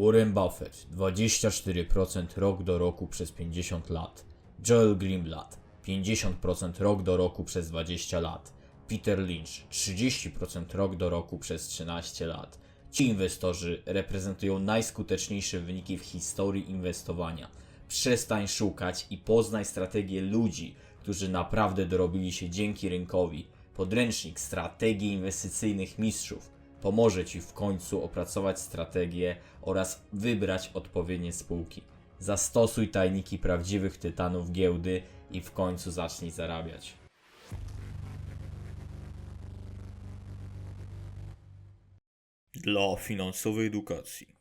Warren Buffett 24% rok do roku przez 50 lat. Joel Greenblatt 50% rok do roku przez 20 lat. Peter Lynch 30% rok do roku przez 13 lat. Ci inwestorzy reprezentują najskuteczniejsze wyniki w historii inwestowania. Przestań szukać i poznaj strategię ludzi, którzy naprawdę dorobili się dzięki rynkowi. Podręcznik strategii inwestycyjnych mistrzów pomoże Ci w końcu opracować strategię oraz wybrać odpowiednie spółki. Zastosuj tajniki prawdziwych tytanów giełdy i w końcu zacznij zarabiać. Dla finansowej edukacji.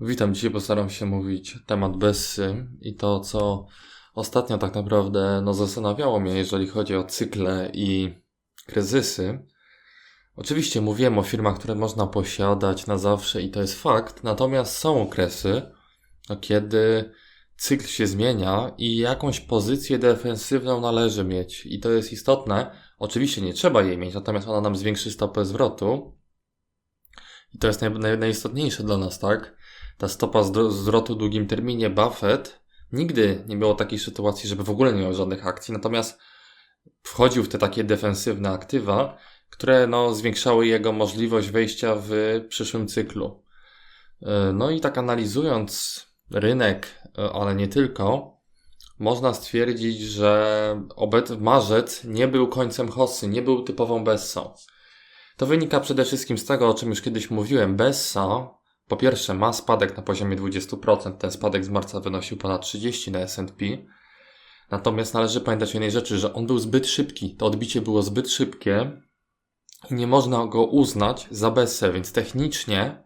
Witam, dzisiaj postaram się mówić temat Bessy i to, co ostatnio tak naprawdę no, zastanawiało mnie, jeżeli chodzi o cykle i kryzysy. Oczywiście mówiłem o firmach, które można posiadać na zawsze i to jest fakt, natomiast są okresy, no, kiedy cykl się zmienia i jakąś pozycję defensywną należy mieć i to jest istotne. Oczywiście nie trzeba jej mieć, natomiast ona nam zwiększy stopę zwrotu. I to jest naj, naj, najistotniejsze dla nas, tak? ta stopa zwrotu w długim terminie Buffett nigdy nie było takiej sytuacji, żeby w ogóle nie miał żadnych akcji, natomiast wchodził w te takie defensywne aktywa, które no, zwiększały jego możliwość wejścia w przyszłym cyklu. Yy, No i tak analizując rynek, yy, ale nie tylko, można stwierdzić, że obec marzec nie był końcem hossy, nie był typową Bessą. To wynika przede wszystkim z tego, o czym już kiedyś mówiłem. Bessa po pierwsze, ma spadek na poziomie 20%. Ten spadek z marca wynosił ponad 30% na S&P. Natomiast należy pamiętać o jednej rzeczy, że on był zbyt szybki. To odbicie było zbyt szybkie i nie można go uznać za Bessę, więc technicznie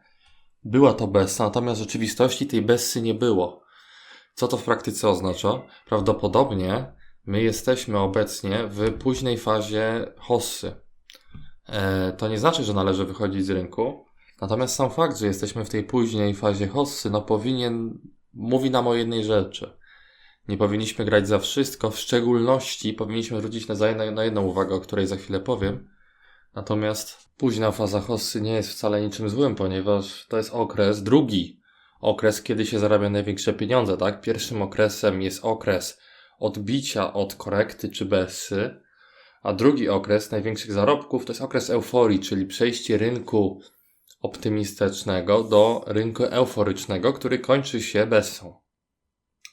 była to Bessa, natomiast w rzeczywistości tej Bessy nie było. Co to w praktyce oznacza? Prawdopodobnie my jesteśmy obecnie w późnej fazie hossy. E, to nie znaczy, że należy wychodzić z rynku, Natomiast sam fakt, że jesteśmy w tej później fazie hossy, no powinien, mówi nam o jednej rzeczy. Nie powinniśmy grać za wszystko, w szczególności powinniśmy zwrócić na, na, jedną uwagę, o której za chwilę powiem. Natomiast późna faza hossy nie jest wcale niczym złym, ponieważ to jest okres, drugi okres, kiedy się zarabia największe pieniądze, tak? Pierwszym okresem jest okres odbicia od korekty czy bessy, a drugi okres największych zarobków to jest okres euforii, czyli przejście rynku optymistycznego do rynku euforycznego, który kończy się bessą.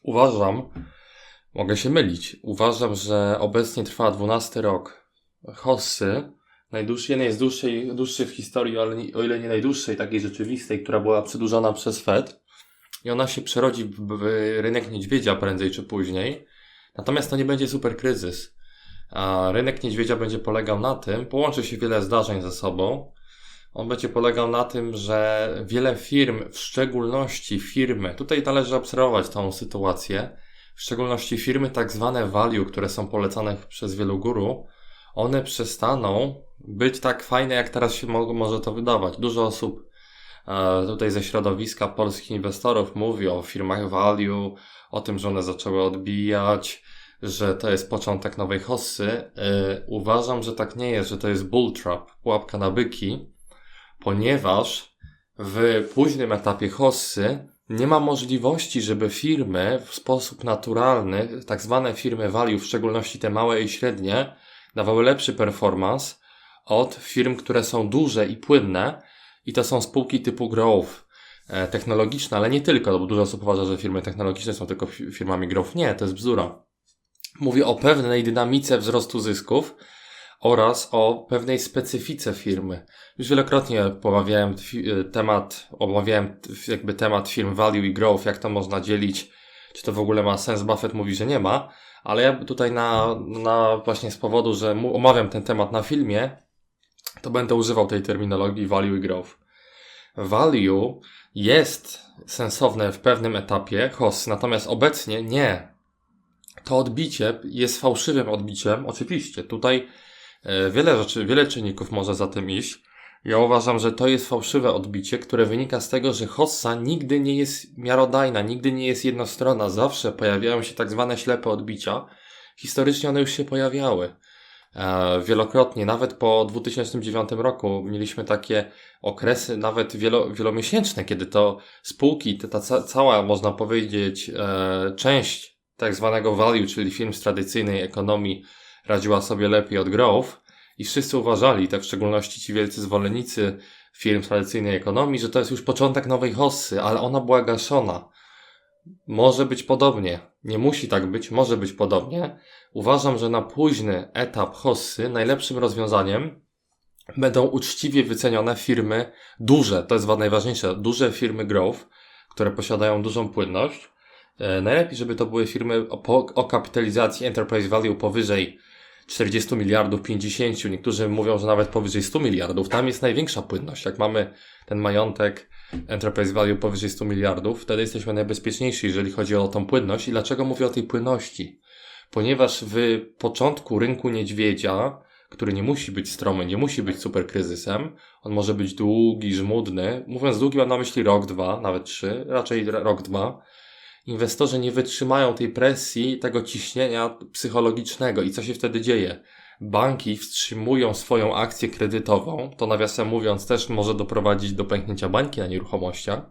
Uważam, mogę się mylić, uważam, że obecnie trwa 12 rok hossy, najdłuższy, jednej z dłuższej, dłuższych w historii, o ile nie najdłuższej, takiej rzeczywistej, która była przedłużona przez Fed. I ona się przerodzi w rynek niedźwiedzia prędzej czy później. Natomiast to nie będzie super kryzys. A rynek niedźwiedzia będzie polegał na tym, połączy się wiele zdarzeń ze sobą, on będzie polegał na tym, że wiele firm, w szczególności firmy, tutaj należy obserwować tą sytuację, w szczególności firmy tak zwane value, które są polecane przez wielu guru, one przestaną być tak fajne, jak teraz się mo może to wydawać. Dużo osób e, tutaj ze środowiska polskich inwestorów mówi o firmach value, o tym, że one zaczęły odbijać, że to jest początek nowej hossy. E, uważam, że tak nie jest, że to jest bull trap, pułapka na byki, ponieważ w późnym etapie hossy nie ma możliwości, żeby firmy w sposób naturalny, tak zwane firmy value, w szczególności te małe i średnie, dawały lepszy performance od firm, które są duże i płynne i to są spółki typu growth e, technologiczne, ale nie tylko, bo dużo osób uważa, że firmy technologiczne są tylko firmami growth. Nie, to jest bzdura. Mówię o pewnej dynamice wzrostu zysków, oraz o pewnej specyfice firmy. Już wielokrotnie omawiałem temat, omawiałem jakby temat firm value i growth, jak to można dzielić, czy to w ogóle ma sens. Buffett mówi, że nie ma, ale ja tutaj na, na właśnie z powodu, że omawiam ten temat na filmie, to będę używał tej terminologii value i growth. Value jest sensowne w pewnym etapie HOS, natomiast obecnie nie. To odbicie jest fałszywym odbiciem, oczywiście. Tutaj E, wiele rzeczy, wiele czynników może za tym iść. Ja uważam, że to jest fałszywe odbicie, które wynika z tego, że hossa nigdy nie jest miarodajna, nigdy nie jest jednostronna. Zawsze pojawiają się tak zwane ślepe odbicia. Historycznie one już się pojawiały. E, wielokrotnie, nawet po 2009 roku mieliśmy takie okresy, nawet wielo, wielomiesięczne, kiedy to spółki, ta, ta ca- cała, można powiedzieć, e, część tak zwanego value, czyli firm z tradycyjnej ekonomii, radziła sobie lepiej od growth i wszyscy uważali, tak w szczególności ci wielcy zwolennicy firm tradycyjnej ekonomii, że to jest już początek nowej hossy, ale ona była gaszona. Może być podobnie. Nie musi tak być, może być podobnie. Uważam, że na późny etap hossy najlepszym rozwiązaniem będą uczciwie wycenione firmy duże, to jest wa- najważniejsze, duże firmy growth, które posiadają dużą płynność. E, najlepiej, żeby to były firmy o, o kapitalizacji enterprise value powyżej 40 miliardów, 50, niektórzy mówią, że nawet powyżej 100 miliardów. Tam jest największa płynność. Jak mamy ten majątek enterprise value powyżej 100 miliardów, wtedy jesteśmy najbezpieczniejsi, jeżeli chodzi o tą płynność. I dlaczego mówię o tej płynności? Ponieważ w początku rynku niedźwiedzia, który nie musi być stromy, nie musi być super kryzysem, on może być długi, żmudny. Mówiąc długi, mam na myśli rok, dwa, nawet trzy, raczej rok, dwa. Inwestorzy nie wytrzymają tej presji, tego ciśnienia psychologicznego. I co się wtedy dzieje? Banki wstrzymują swoją akcję kredytową, to nawiasem mówiąc też może doprowadzić do pęknięcia bańki na nieruchomościach.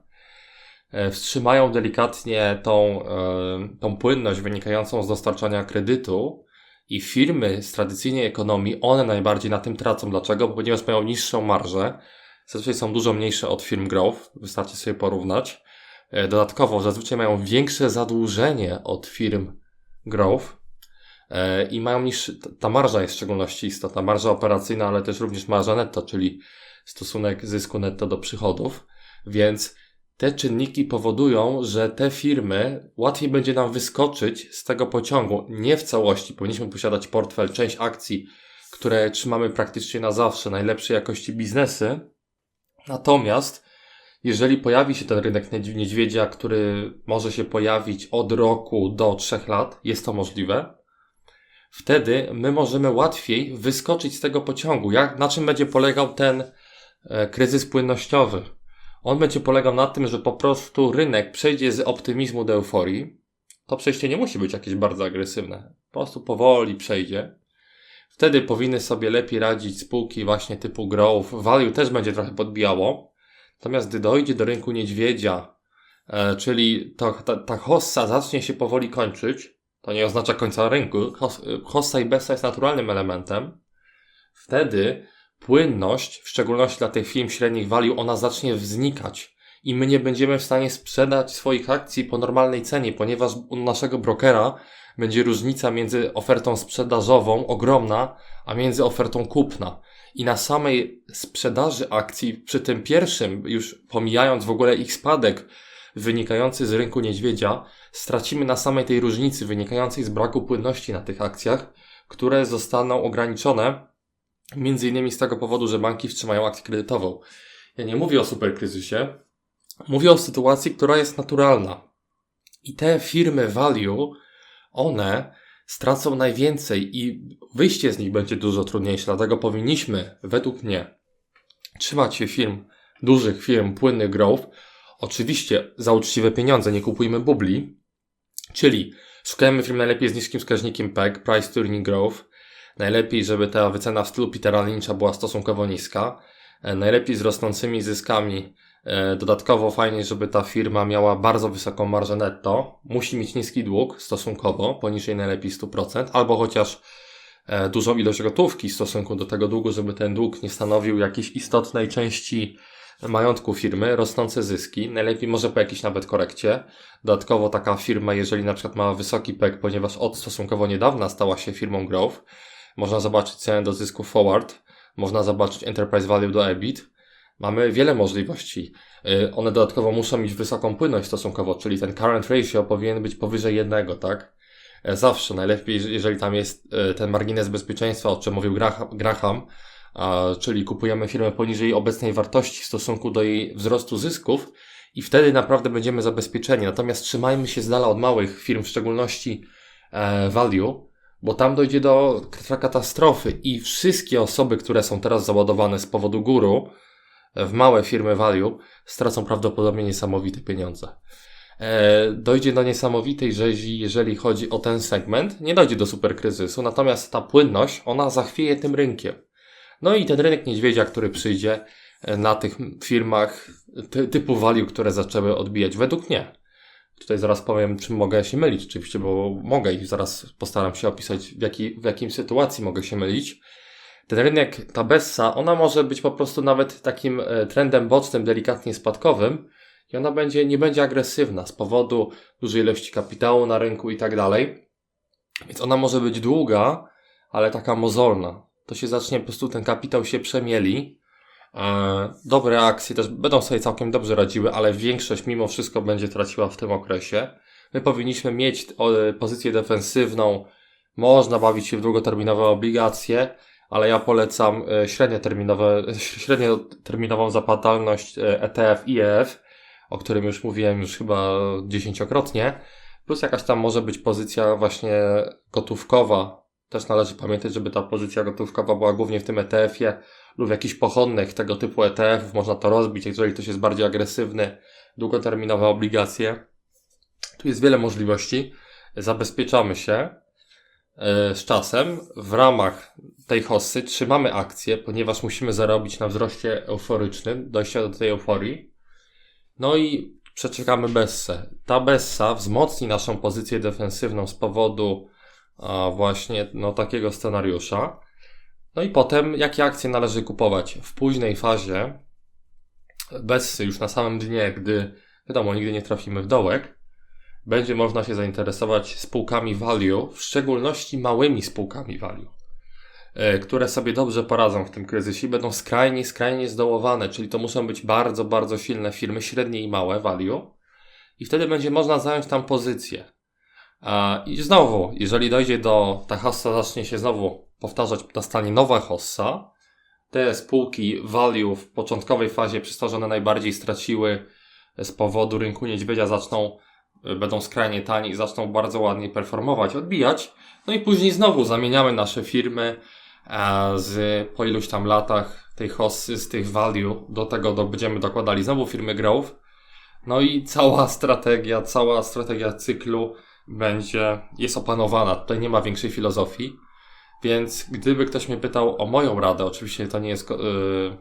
E, Wstrzymają delikatnie tą, e, tą płynność wynikającą z dostarczania kredytu i firmy z tradycyjnej ekonomii, one najbardziej na tym tracą. Dlaczego? Bo Ponieważ mają niższą marżę, zazwyczaj są dużo mniejsze od firm growth, wystarczy sobie porównać. E, Dodatkowo zazwyczaj mają większe zadłużenie od firm growth e, i mają t- ta marża jest w szczególności istotna, marża operacyjna, ale też również marża netto, czyli stosunek zysku netto do przychodów, więc te czynniki powodują, że te firmy łatwiej będzie nam wyskoczyć z tego pociągu. Nie w całości, powinniśmy posiadać portfel, część akcji, które trzymamy praktycznie na zawsze, najlepszej jakości biznesy. Natomiast jeżeli pojawi się ten rynek niedź- niedźwiedzia, który może się pojawić od roku do trzech lat, jest to możliwe, wtedy my możemy łatwiej wyskoczyć z tego pociągu. Jak, na czym będzie polegał ten e, kryzys płynnościowy? On będzie polegał na tym, że po prostu rynek przejdzie z optymizmu do euforii. To przejście nie musi być jakieś bardzo agresywne. Po prostu powoli przejdzie. Wtedy powinny sobie lepiej radzić spółki właśnie typu growth. Value też będzie trochę podbijało. Natomiast gdy dojdzie do rynku niedźwiedzia, e, czyli to, ta, ta hossa zacznie się powoli kończyć, to nie oznacza końca rynku. Hos, hossa i bessa jest naturalnym elementem. Wtedy płynność, w szczególności dla tych firm średnich value, ona zacznie znikać i my nie będziemy w stanie sprzedać swoich akcji po normalnej cenie, ponieważ u naszego brokera będzie różnica między ofertą sprzedażową ogromna, a między ofertą kupna. I na samej sprzedaży akcji, przy tym pierwszym, już pomijając w ogóle ich spadek wynikający z rynku niedźwiedzia, stracimy na samej tej różnicy wynikającej z braku płynności na tych akcjach, które zostaną ograniczone między innymi z tego powodu, że banki wstrzymają akcję kredytową. Ja nie mówię o superkryzysie, mówię o sytuacji, która jest naturalna. I te firmy value, one stracą najwięcej i wyjście z nich będzie dużo trudniejsze, dlatego powinniśmy, według mnie, trzymać się firm, dużych firm, płynnych growth, oczywiście za uczciwe pieniądze, nie kupujmy bubli, czyli szukajmy firm najlepiej z niskim wskaźnikiem PEG, Price to Earning Growth, najlepiej, żeby ta wycena w stylu Petera Lyncha była stosunkowo niska, e, najlepiej z rosnącymi zyskami, Dodatkowo fajnie, żeby ta firma miała bardzo wysoką marżę netto. Musi mieć niski dług stosunkowo, poniżej najlepiej 100%, albo chociaż e, dużą ilość gotówki w stosunku do tego długu, żeby ten dług nie stanowił jakiejś istotnej części majątku firmy, rosnące zyski, najlepiej może po jakiejś nawet korekcie. Dodatkowo taka firma, jeżeli na przykład ma wysoki PEG, ponieważ od stosunkowo niedawna stała się firmą growth, można zobaczyć cenę do zysku forward, można zobaczyć enterprise value do EBIT, mamy wiele możliwości. Y, One dodatkowo muszą mieć wysoką płynność stosunkowo, czyli ten current ratio powinien być powyżej jednego, tak? E, Zawsze najlepiej, jeżeli tam jest e, ten margines bezpieczeństwa, o czym mówił Graham, czyli kupujemy firmę poniżej obecnej wartości w stosunku do jej wzrostu zysków i wtedy naprawdę będziemy zabezpieczeni. Natomiast trzymajmy się z dala od małych firm, w szczególności e, value, bo tam dojdzie do katastrofy i wszystkie osoby, które są teraz załadowane z powodu guru, w małe firmy value stracą prawdopodobnie niesamowite pieniądze. e, dojdzie do niesamowitej rzezi, jeżeli chodzi o ten segment. Nie dojdzie do super kryzysu, natomiast ta płynność, ona zachwieje tym rynkiem. No i ten rynek niedźwiedzia, który przyjdzie e, na tych firmach ty, typu value, które zaczęły odbijać, według mnie. Tutaj zaraz powiem, czym mogę się mylić, oczywiście, bo mogę i zaraz postaram się opisać, w, jaki, w jakim sytuacji mogę się mylić. Ten rynek, ta Bessa, ona może być po prostu nawet takim e, trendem bocznym, delikatnie spadkowym i ona będzie, nie będzie agresywna z powodu dużej ilości kapitału na rynku i tak dalej. Więc ona może być długa, ale taka mozolna. To się zacznie, po prostu ten kapitał się przemieli. E, dobre akcje też będą sobie całkiem dobrze radziły, ale większość mimo wszystko będzie traciła w tym okresie. My powinniśmy mieć o, pozycję defensywną, można bawić się w długoterminowe obligacje, ale ja polecam e, średnioterminowe, średnioterminową zapadalność e, ETF i EF, o którym już mówiłem już chyba dziesięciokrotnie, plus jakaś tam może być pozycja właśnie gotówkowa. Też należy pamiętać, żeby ta pozycja gotówkowa była głównie w tym ETF-ie lub jakichś pochodnych tego typu ETF-ów. Można to rozbić, jeżeli ktoś jest bardziej agresywny, długoterminowe obligacje. Tu jest wiele możliwości. Zabezpieczamy się e, z czasem. W ramach tej hossy trzymamy akcję, ponieważ musimy zarobić na wzroście euforycznym, dojścia do tej euforii. No i przeczekamy Bessę. Ta Bessa wzmocni naszą pozycję defensywną z powodu a, właśnie no, takiego scenariusza. No i potem, jakie akcje należy kupować? W późnej fazie Bessy, już na samym dnie, gdy wiadomo, nigdy nie trafimy w dołek, będzie można się zainteresować spółkami value, w szczególności małymi spółkami value, e, które sobie dobrze poradzą w tym kryzysie i będą skrajnie, skrajnie zdołowane, czyli to muszą być bardzo, bardzo silne firmy, średnie i małe value i wtedy będzie można zająć tam pozycję. I znowu, jeżeli dojdzie do, ta hossa zacznie się znowu powtarzać, nastanie nowa hossa, te spółki value w początkowej fazie, przez to, że one najbardziej straciły z powodu rynku niedźwiedzia, zaczną będą skrajnie tanie i zaczną bardzo ładnie performować, odbijać. No i później znowu zamieniamy nasze firmy e, z po iluś tam latach tej hossy, z tych value, do tego do, będziemy dokładali znowu firmy growth. No i cała strategia, cała strategia cyklu będzie, jest opanowana. Tutaj nie ma większej filozofii. Więc gdyby ktoś mnie pytał o moją radę, oczywiście to nie jest, yy,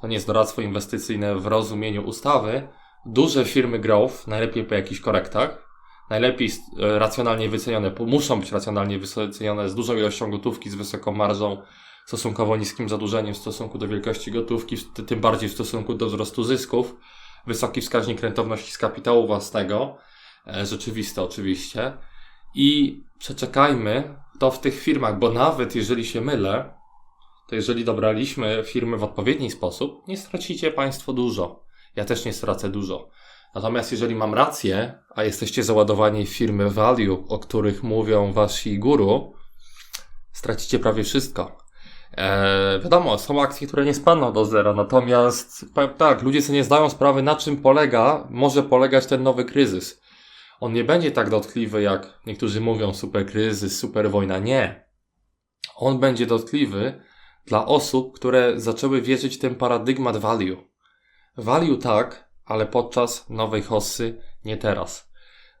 to nie jest doradztwo inwestycyjne w rozumieniu ustawy, duże firmy growth, najlepiej po jakichś korektach, najlepiej e, racjonalnie wycenione, muszą być racjonalnie wycenione z dużą ilością gotówki, z wysoką marżą, stosunkowo niskim zadłużeniem w stosunku do wielkości gotówki, tym bardziej w stosunku do wzrostu zysków, wysoki wskaźnik rentowności z kapitału własnego, e, rzeczywiste oczywiście. I przeczekajmy to w tych firmach, bo nawet jeżeli się mylę, to jeżeli dobraliśmy firmy w odpowiedni sposób, nie stracicie Państwo dużo ja też nie stracę dużo. Natomiast jeżeli mam rację, a jesteście załadowani w firmy value, o których mówią wasi guru, stracicie prawie wszystko. Eee, wiadomo, są akcje, które nie spadną do zera, natomiast tak, ludzie sobie nie zdają sprawy, na czym polega, może polegać ten nowy kryzys. On nie będzie tak dotkliwy, jak niektórzy mówią, super kryzys, super wojna. Nie. On będzie dotkliwy dla osób, które zaczęły wierzyć w ten paradygmat value. Value tak, ale podczas nowej hossy nie teraz.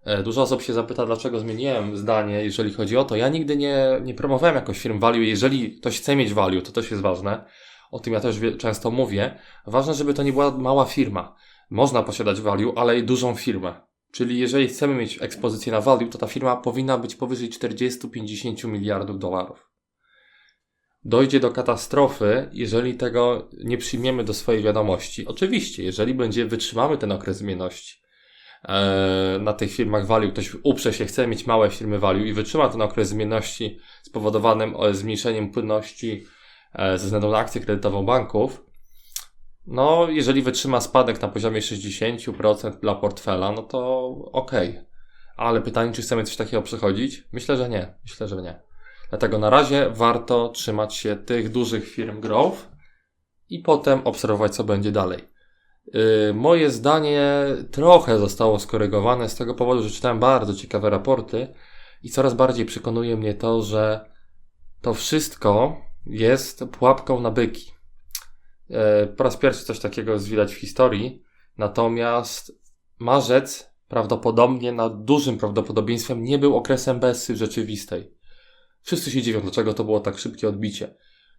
E, dużo osób się zapyta, dlaczego zmieniłem zdanie, jeżeli chodzi o to. Ja nigdy nie, nie promowałem jakoś firm value. Jeżeli ktoś chce mieć value, to też jest ważne. O tym ja też często mówię. Ważne, żeby to nie była mała firma. Można posiadać value, ale i dużą firmę. Czyli jeżeli chcemy mieć ekspozycję na value, to ta firma powinna być powyżej 40-50 miliardów dolarów dojdzie do katastrofy, jeżeli tego nie przyjmiemy do swojej wiadomości. Oczywiście, jeżeli będzie, wytrzymamy ten okres zmienności e, na tych firmach value, ktoś uprze się, chce mieć małe firmy value i wytrzyma ten okres zmienności spowodowanym e, zmniejszeniem płynności e, ze względu na akcję kredytową banków, no, jeżeli wytrzyma spadek na poziomie 60% dla portfela, no to okej. Okay. Ale pytanie, czy chcemy coś takiego przechodzić? Myślę, że nie. Myślę, że nie. Dlatego na razie warto trzymać się tych dużych firm growth i potem obserwować, co będzie dalej. Yy, moje zdanie trochę zostało skorygowane z tego powodu, że czytałem bardzo ciekawe raporty i coraz bardziej przekonuje mnie to, że to wszystko jest pułapką na byki. Yy, po raz pierwszy coś takiego jest widać w historii, natomiast marzec prawdopodobnie, na dużym prawdopodobieństwem nie był okresem Bessy rzeczywistej. Wszyscy się dziwią, dlaczego to było tak szybkie odbicie.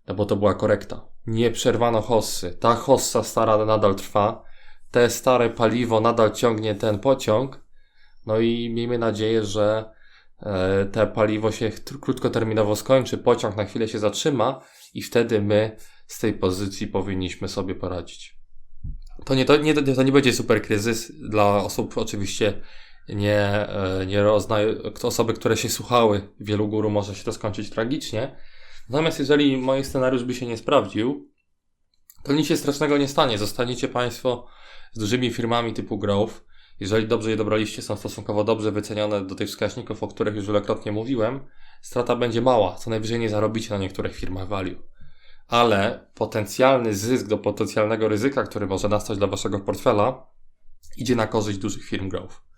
No bo to była korekta. Nie przerwano hossy. Ta hossa stara nadal trwa. Te stare paliwo nadal ciągnie ten pociąg. No i miejmy nadzieję, że e, te paliwo się krótkoterminowo skończy, pociąg na chwilę się zatrzyma i wtedy my z tej pozycji powinniśmy sobie poradzić. To nie, to nie, to nie będzie super kryzys dla osób oczywiście nie, e, nie roznają, osoby, które się słuchały wielu guru może się to skończyć tragicznie. Natomiast jeżeli mój scenariusz by się nie sprawdził, to nic się strasznego nie stanie. Zostaniecie Państwo z dużymi firmami typu Growth. Jeżeli dobrze je dobraliście, są stosunkowo dobrze wycenione do tych wskaźników, o których już wielokrotnie mówiłem, strata będzie mała. Co najwyżej nie zarobicie na niektórych firmach value. Ale potencjalny zysk do potencjalnego ryzyka, który może nastać dla Waszego portfela, idzie na korzyść dużych firm Growth.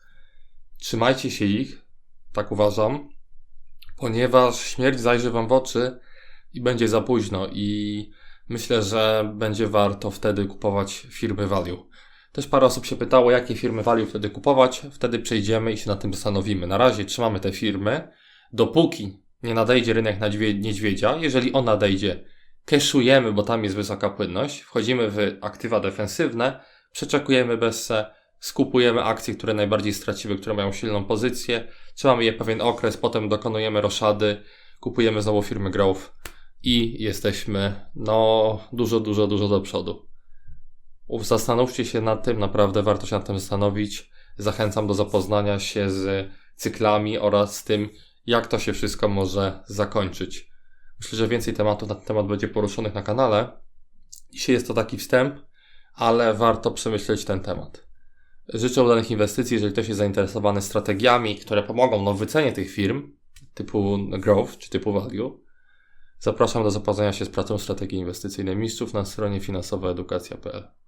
Trzymajcie się ich, tak uważam, ponieważ śmierć zajrzy Wam w oczy i będzie za późno i myślę, że będzie warto wtedy kupować firmy value. Też parę osób się pytało, jakie firmy value wtedy kupować. Wtedy przejdziemy i się nad tym zastanowimy. Na razie trzymamy te firmy, dopóki nie nadejdzie rynek na dźwie- niedźwiedzia. Jeżeli on nadejdzie, cashujemy, bo tam jest wysoka płynność. Wchodzimy w aktywa defensywne, przeczekujemy bezse, skupujemy akcje, które najbardziej straciły, które mają silną pozycję. Trzymamy je pewien okres, potem dokonujemy roszady, kupujemy znowu firmy growth i jesteśmy no dużo, dużo, dużo do przodu. Zastanówcie się nad tym, naprawdę warto się nad tym zastanowić. Zachęcam do zapoznania się z cyklami oraz z tym, jak to się wszystko może zakończyć. Myślę, że więcej tematów na ten temat będzie poruszonych na kanale. Dzisiaj jest to taki wstęp, ale warto przemyśleć ten temat. Życzę udanych inwestycji, jeżeli ktoś jest zainteresowany strategiami, które pomogą no, w wycenie tych firm, typu growth czy typu value. Zapraszam do zapoznania się z pracą strategii inwestycyjnej mistrzów na stronie finansowaedukacja.pl.